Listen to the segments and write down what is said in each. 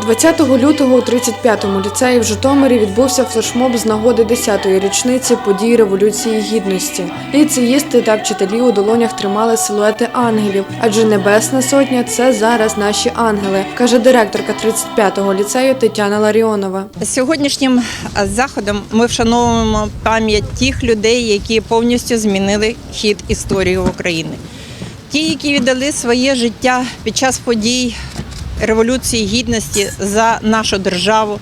20 лютого у 35-му ліцеї в Житомирі відбувся флешмоб з нагоди 10-ї річниці подій Революції Гідності. Ліцеїсти та вчителі у долонях тримали силуети ангелів, адже Небесна Сотня це зараз наші ангели, каже директорка 35-го ліцею Тетяна Ларіонова. Сьогоднішнім заходом ми вшановуємо пам'ять тих людей, які повністю змінили хід історії України. Ті, які віддали своє життя під час подій Революції Гідності за нашу державу,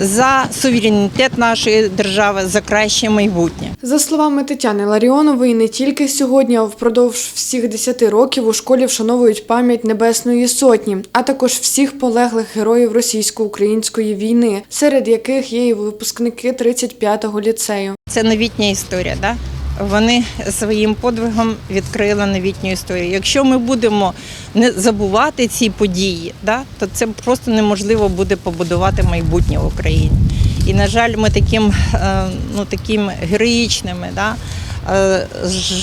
за суверенітет нашої держави, за краще майбутнє. За словами Тетяни Ларіонової, не тільки сьогодні, а впродовж всіх 10 років у школі вшановують пам'ять Небесної Сотні, а також всіх полеглих героїв російсько-української війни, серед яких є і випускники 35-го ліцею. Це новітня історія. Да? Вони своїм подвигом відкрили новітню історію. Якщо ми будемо не забувати ці події, да, то це просто неможливо буде побудувати майбутнє в Україні. І, на жаль, ми таким, е, ну, таким героїчними, да, е,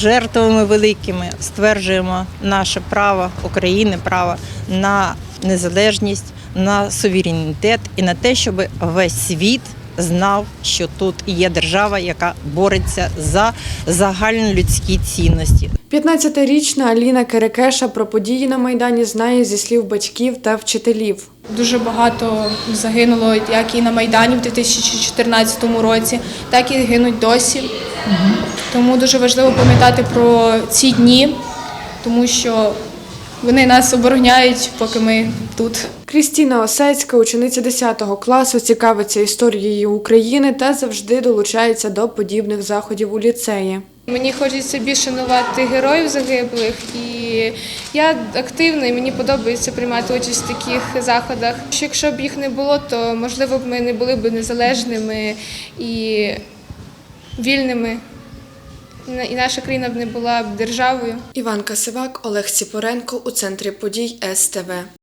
жертвами великими стверджуємо наше право України, право на незалежність, на суверенітет і на те, щоб весь світ знав, що тут є держава, яка бореться за загальнолюдські цінності. 15-річна Аліна Керекеша про події на Майдані знає зі слів батьків та вчителів. Дуже багато загинуло як і на Майдані в 2014 році, так і гинуть досі. Тому дуже важливо пам'ятати про ці дні, тому що вони нас обороняють, поки ми тут. Крістіна Осецька, учениця 10 класу, цікавиться історією України та завжди долучається до подібних заходів у ліцеї. Мені хочеться більше шанувати героїв загиблих, і я активна, і мені подобається приймати участь в таких заходах. Якщо б їх не було, то можливо б ми не були б незалежними і вільними. І наша країна б не була б державою. Іван Касивак, Олег Сіпоренко у центрі подій СТВ.